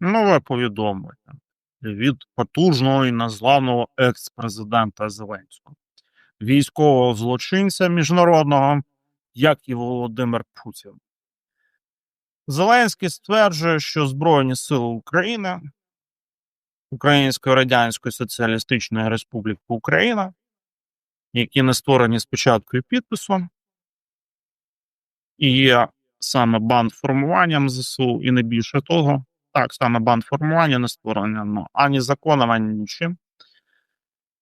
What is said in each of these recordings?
Нове повідомлення від потужного і незламного екс-президента Зеленського, військового злочинця міжнародного, як і Володимир Путін. Зеленський стверджує, що Збройні Сили України, Української Радянської Соціалістичної Республіки Україна, які не створені спочатку і підписом, і є саме бандформуванням ЗСУ, і не більше того, так саме бандформування не створення ну, ані законом, ані нічим.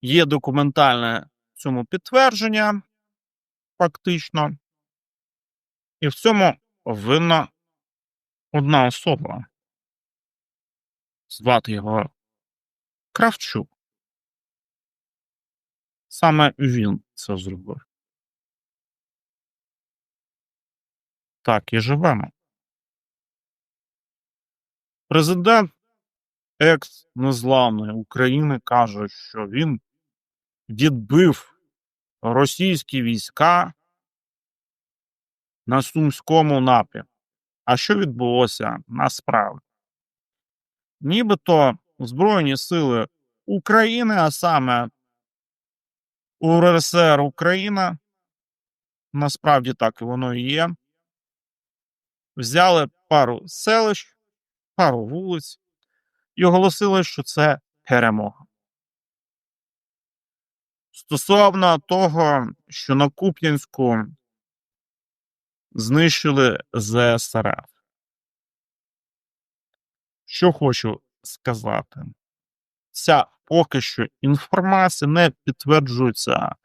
Є документальне цьому підтвердження, фактично, і в цьому винна одна особа. Звати його Кравчук. Саме він це зробив. Так і живемо. Президент екс незламної України каже, що він відбив російські війська на Сумському напрямку. А що відбулося насправді? Нібито Збройні сили України, а саме УРСР Україна, насправді так і воно і є, взяли пару селищ, пару вулиць і оголосили, що це перемога. Стосовно того, що на Куп'янську знищили ЗСРФ. Що хочу сказати, ця поки що інформація не підтверджується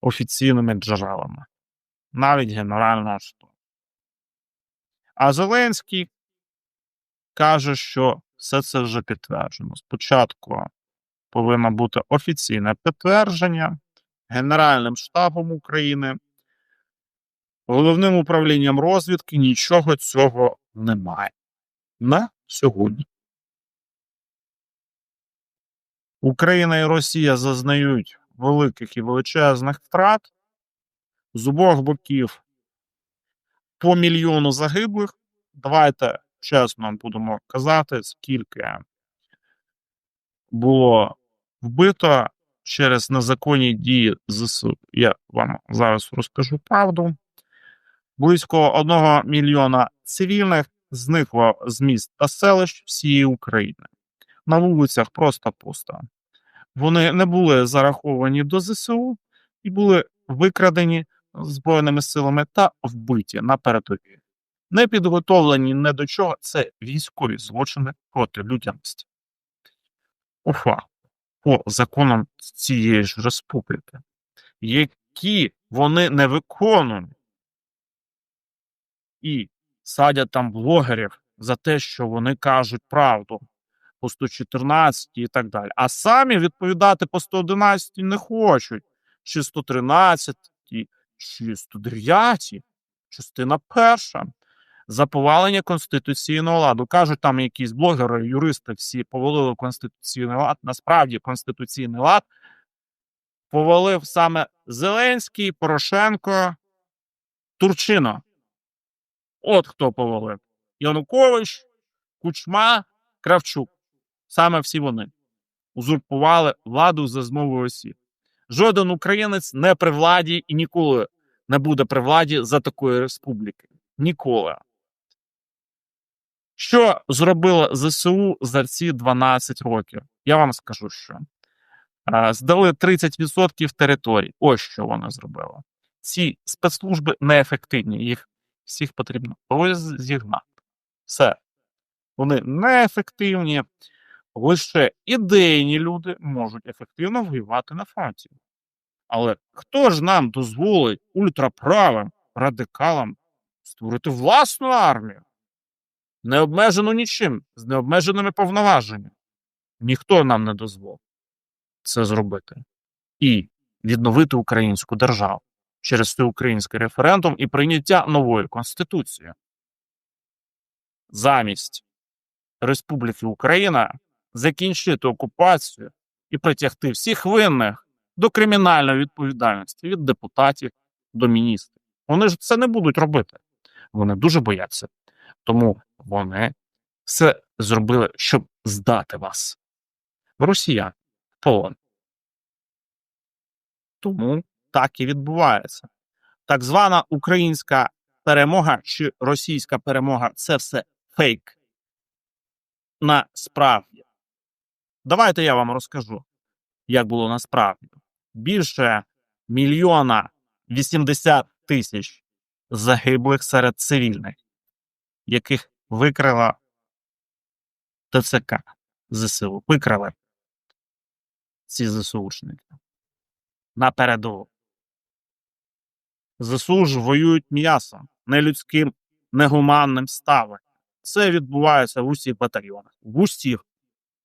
офіційними джерелами, навіть Генерального штабу. А Зеленський каже, що все це вже підтверджено. Спочатку повинно бути офіційне підтвердження Генеральним штабом України, головним управлінням розвідки нічого цього немає на сьогодні. Україна і Росія зазнають великих і величезних втрат з обох боків по мільйону загиблих. Давайте чесно будемо казати, скільки було вбито через незаконні дії ЗСУ. Я вам зараз розкажу правду. Близько одного мільйона цивільних зникло з міст та селищ всієї України. На вулицях просто пусто. Вони не були зараховані до ЗСУ і були викрадені Збройними силами та вбиті на передовій. Не підготовлені не до чого це військові злочини проти людяності. Уфа по законам цієї ж республіки, які вони не виконують і садять там блогерів за те, що вони кажуть правду по 114 і так далі. А самі відповідати по 111 не хочуть, чи 113, чи 109, частина перша. За повалення конституційного ладу. Кажуть, там якісь блогери, юристи всі повалили конституційний лад. Насправді, конституційний лад повалив саме Зеленський, Порошенко, Турчино. От хто повалив: Янукович, Кучма, Кравчук. Саме всі вони узурпували владу за змовою осіб. Жоден українець не при владі і ніколи не буде при владі за такої республіки. Ніколи. Що зробила ЗСУ за ці 12 років? Я вам скажу, що здали 30% територій. Ось що вона зробила. Ці спецслужби неефективні, їх всіх потрібно розігнати. Все. Вони неефективні, лише ідейні люди можуть ефективно воювати на фронті. Але хто ж нам дозволить ультраправим радикалам створити власну армію? Не обмежену нічим, з необмеженими повноваженнями. Ніхто нам не дозволить це зробити. І відновити українську державу через український референдум і прийняття нової конституції. Замість Республіки Україна закінчити окупацію і притягти всіх винних до кримінальної відповідальності від депутатів до міністрів. Вони ж це не будуть робити. Вони дуже бояться. Тому вони все зробили, щоб здати вас в росіян полон. Тому так і відбувається. Так звана українська перемога чи російська перемога це все фейк. Насправді. Давайте я вам розкажу, як було насправді. Більше мільйона 80 тисяч загиблих серед цивільних, яких викрила ТЦК ЗСУ. Викрали ці ЗСУшники на передову. ЗСУ ж воюють м'ясом, нелюдським, негуманним ставленням. Це відбувається в усіх батальйонах. В усіх.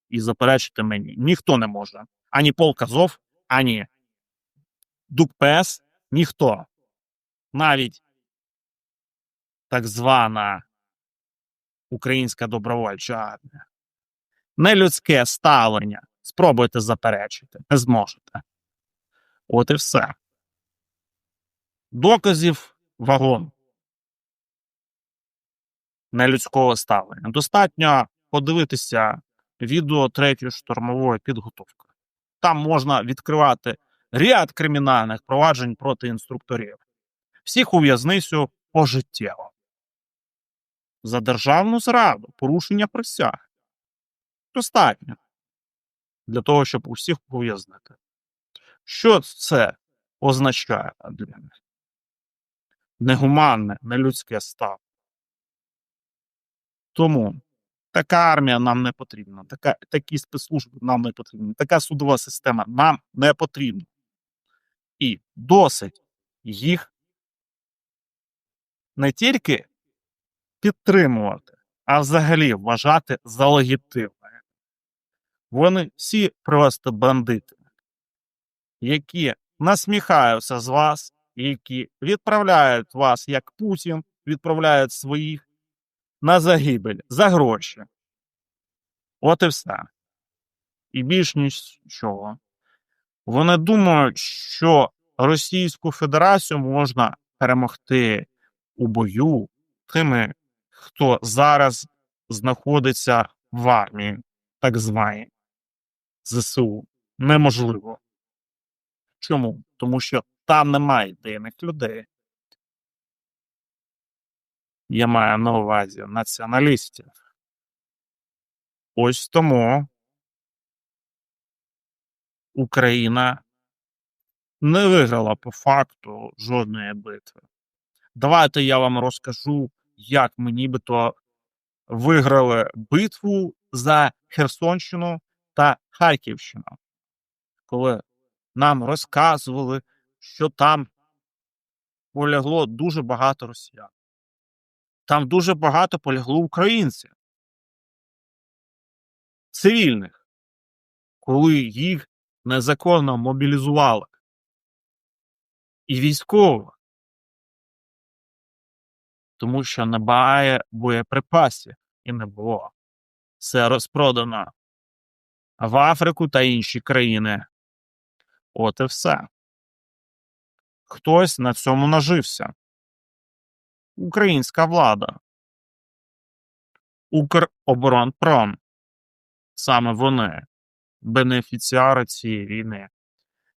І заперечити мені ніхто не може. Ані полк Азов, ані ДУКПС, ніхто. Навіть так звана українська добровольча армія. Нелюдське ставлення. Спробуйте заперечити. Не зможете. От і все. Доказів вагон нелюдського ставлення. Достатньо подивитися відео третьої штурмової підготовки. Там можна відкривати ряд кримінальних проваджень проти інструкторів. Всіх у в'язницю пожиттєво. За державну зраду, порушення присяг. Достатньо для того, щоб усіх ув'язнити. Що це означає для них? Негуманне, нелюдське став. Тому така армія нам не потрібна, така, такі спецслужби нам не потрібні, така судова система нам не потрібна. І досить їх не тільки підтримувати, а взагалі вважати за легітимне. Вони всі просто бандити, які насміхаються з вас, які відправляють вас, як Путін, відправляють своїх на загибель за гроші. От і все. І більш нічого. Вони думають, що Російську Федерацію можна перемогти у бою тими, хто зараз знаходиться в армії, так званій ЗСУ. Неможливо. Чому? Тому що там немає ідейних людей. Я маю на увазі націоналістів. Ось тому Україна не виграла по факту жодної битви. Давайте я вам розкажу, як ми нібито виграли битву за Херсонщину та Харківщину, коли нам розказували, що там полягло дуже багато росіян. Там дуже багато полягло українців, цивільних, коли їх незаконно мобілізували. І військових. Тому що немає боєприпасів і не було. Все розпродано в Африку та інші країни. От і все. Хтось на цьому нажився. Українська влада. Укроборонпром. Саме вони бенефіціари цієї війни,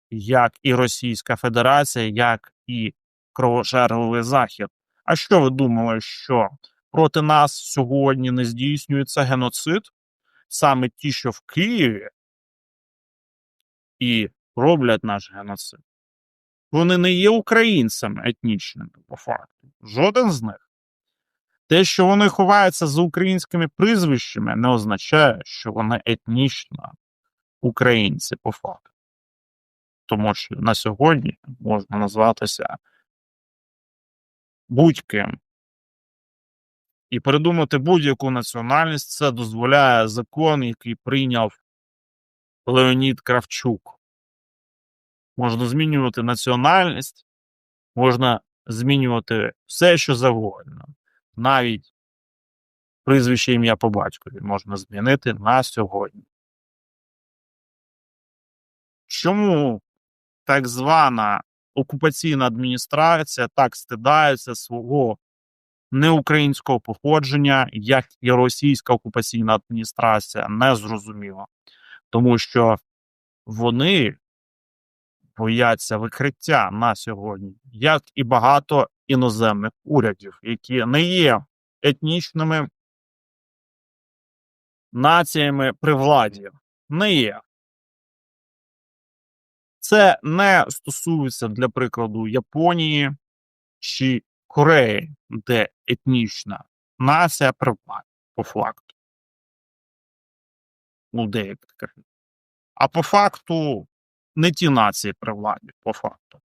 як і Російська Федерація, як і кровожерливий Захід. А що ви думали, що проти нас сьогодні не здійснюється геноцид? Саме ті, що в Києві і роблять наш геноцид. Вони не є українцями етнічними, по факту. Жоден з них. Те, що вони ховаються за українськими прізвищами, не означає, що вони етнічно українці по факту. Тому що на сьогодні можна назватися будь-ким. І придумати будь-яку національність це дозволяє закон, який прийняв Леонід Кравчук. Можна змінювати національність, можна змінювати все, що завгодно. Навіть прізвище ім'я по батькові можна змінити на сьогодні. Чому так звана окупаційна адміністрація так стидається свого не українського походження, як і російська окупаційна адміністрація, не зрозуміло. Тому що вони бояться викриття на сьогодні, як і багато іноземних урядів, які не є етнічними націями при владі. Не є. Це не стосується, для прикладу, Японії чи Кореї, де етнічна нація при владі, по факту. У деяких країн. А по факту не ті нації при владі, по факту.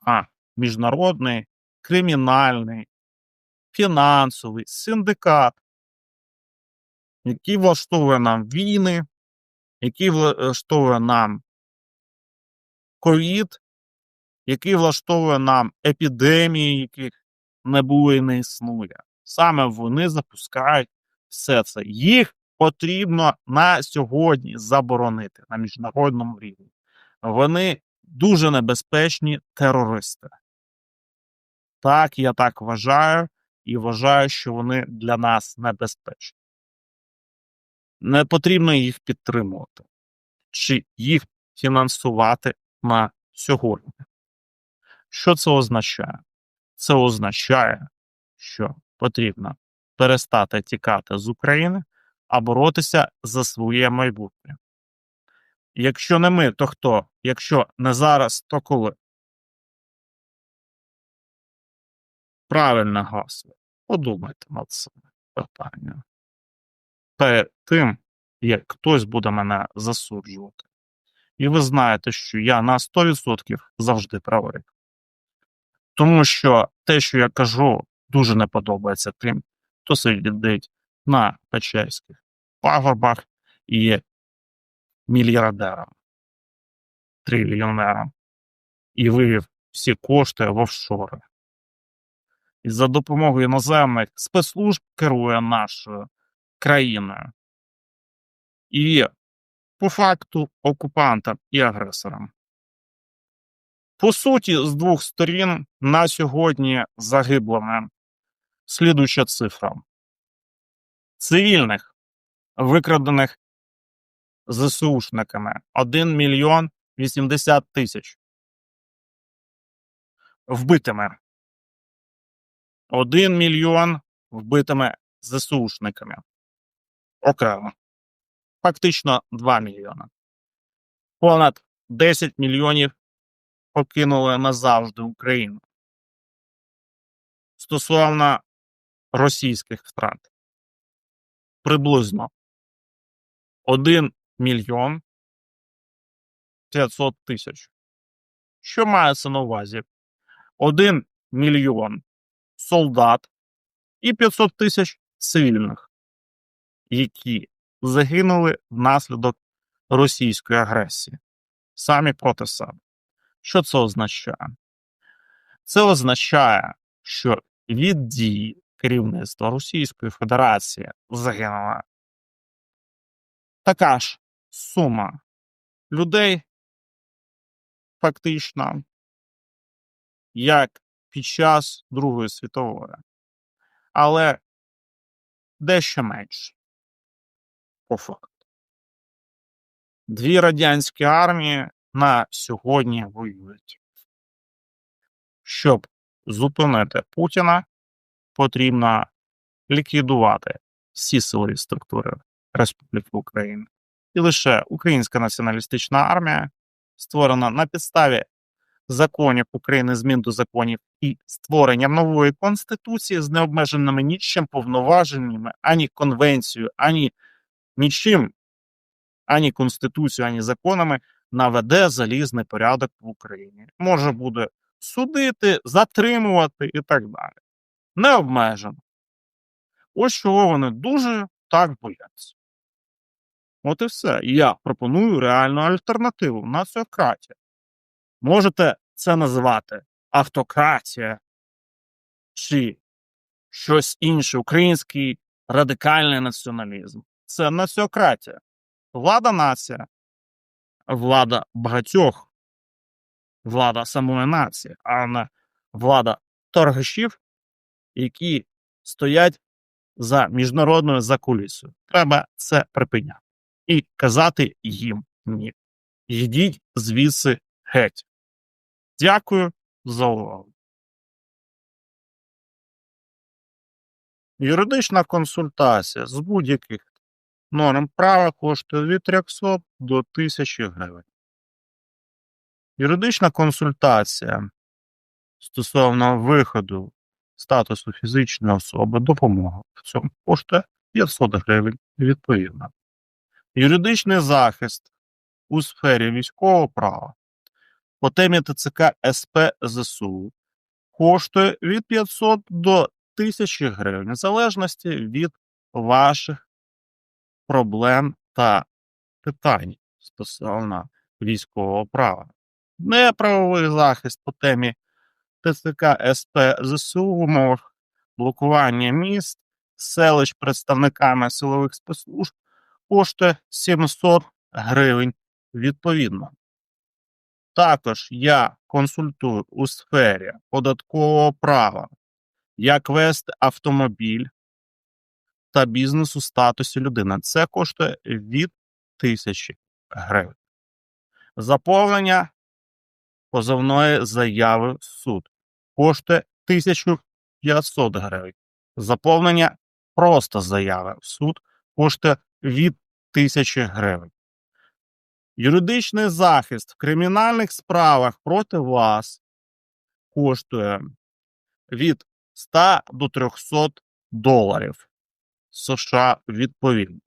А міжнародний, кримінальний, фінансовий синдикат, який влаштовує нам війни, який влаштовує нам ковід, який влаштовує нам епідемії, яких не було і не існує. Саме вони запускають все це. Їх потрібно на сьогодні заборонити на міжнародному рівні. Вони дуже небезпечні терористи. Так, я так вважаю, і вважаю, що вони для нас небезпечні. Не потрібно їх підтримувати чи їх фінансувати на сьогодні. Що це означає? Це означає, що потрібно перестати тікати з України, а боротися за своє майбутнє. Якщо не ми, то хто? Якщо не зараз, то коли? Правильне гасло. Подумайте над цим питанням. Перед тим, як хтось буде мене засуджувати. І ви знаєте, що я на 100% завжди правий. Тому що те, що я кажу, дуже не подобається тим, хто сидить на Печерських пагорбах і є мільярдером, трильйонером і вивів всі кошти в офшори. І за допомогою іноземних спецслужб керує нашою країною. І по факту окупантам і агресорам. По суті, з двох сторін на сьогодні загиблими слідуюча цифра цивільних, викрадених ЗСУшниками 1 мільйон 80 тисяч. Вбитими 1 мільйон вбитими ЗСУшниками. Окремо. Фактично 2 мільйони. Понад 10 мільйонів покинули назавжди Україну. Стосовно російських втрат. Приблизно 1 мільйон 500 тисяч. Що мається на увазі? 1 мільйон солдат і 500 тисяч цивільних, які загинули внаслідок російської агресії самі проти себе. Що це означає? Це означає, що від дії керівництва Російської Федерації загинула така ж сума людей, фактично, як під час Другої світової, але дещо менше по факту. Дві радянські армії на сьогодні воюють. Щоб зупинити Путіна, потрібно ліквідувати всі силові структури Республіки Україна. І лише Українська націоналістична армія, створена на підставі законів України, змін до законів і створенням нової конституції з необмеженими нічим повноваженнями, ані конвенцією, ані нічим, ані конституцією, ані законами наведе залізний порядок в Україні. Може буде судити, затримувати і так далі. Необмежено. Ось чого вони дуже так бояться. От і все. Я пропоную реальну альтернативу націократія. Можете це називати автократія чи щось інше, український радикальний націоналізм. Це націократія. Влада нація, влада багатьох, влада самої нації, а не влада торгашів які стоять за міжнародною закулісою. Треба це припиняти і казати їм ні. Йдіть звідси геть. Дякую за увагу. Юридична консультація з будь-яких норм права коштує від 300 до 1000 гривень. Юридична консультація стосовно виходу статусу фізичної особи допомога в цьому коштує 500 гривень відповідно. Юридичний захист у сфері військового права по темі ТЦК СП ЗСУ коштує від 500 до 1000 гривень, в залежності від ваших проблем та питань стосовно військового права. Неправовий захист по темі ТЦК СП ЗСУ в умовах блокування міст, селищ представниками силових спецслужб коштує 700 гривень відповідно. Також я консультую у сфері податкового права, як вести автомобіль та бізнес у статусі людини. Це коштує від 1000 гривень. Заповнення позовної заяви в суд коштує 1500 гривень. Заповнення просто заяви в суд коштує від 1000 гривень. Юридичний захист в кримінальних справах проти вас коштує від 100 до 300 доларів США відповідно.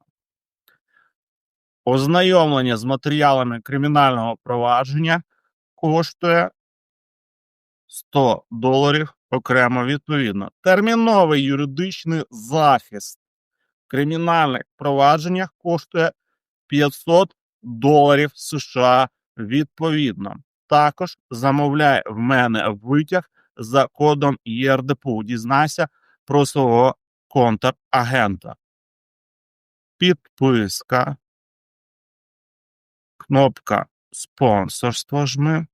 Ознайомлення з матеріалами кримінального провадження коштує 100 доларів окремо відповідно. Терміновий юридичний захист в кримінальних провадженнях коштує 500 доларів США відповідно. Також замовляй в мене витяг за кодом ЄРДПУ. Дізнайся про свого контрагента. Підписка. Кнопка спонсорство жми,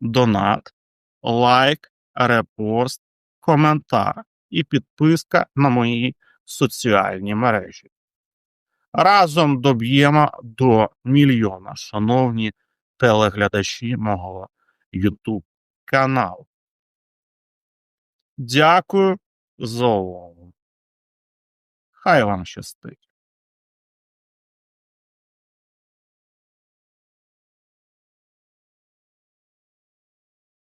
донат, лайк, репост, коментар і підписка на мої соціальні мережі. Разом доб'ємо до мільйона, шановні телеглядачі мого YouTube каналу. Дякую за. Хай вам щастить.